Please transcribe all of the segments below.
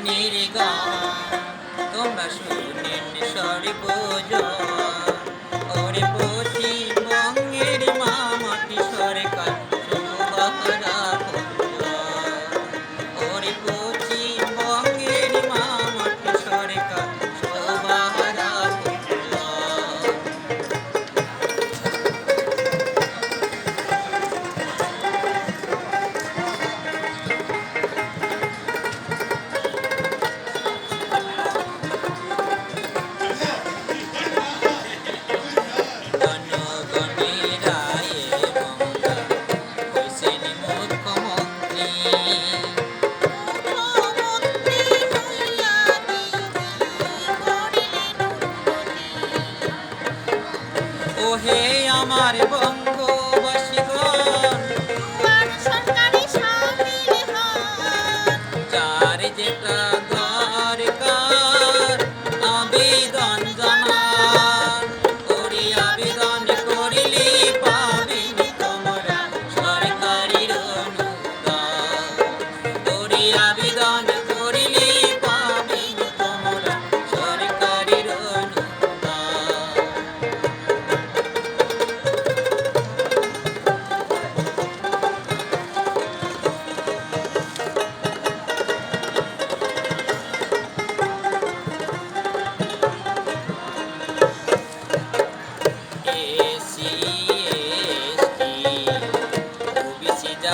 গানের গান তোমরা শুনেন সরি বোঝো।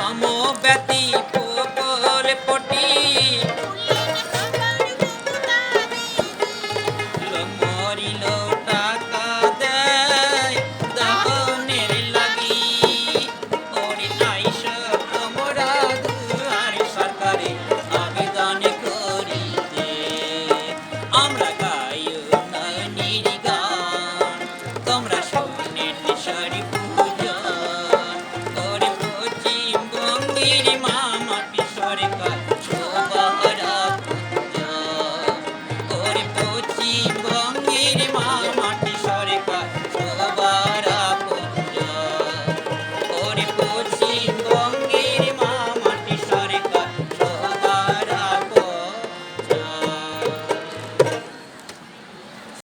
somos.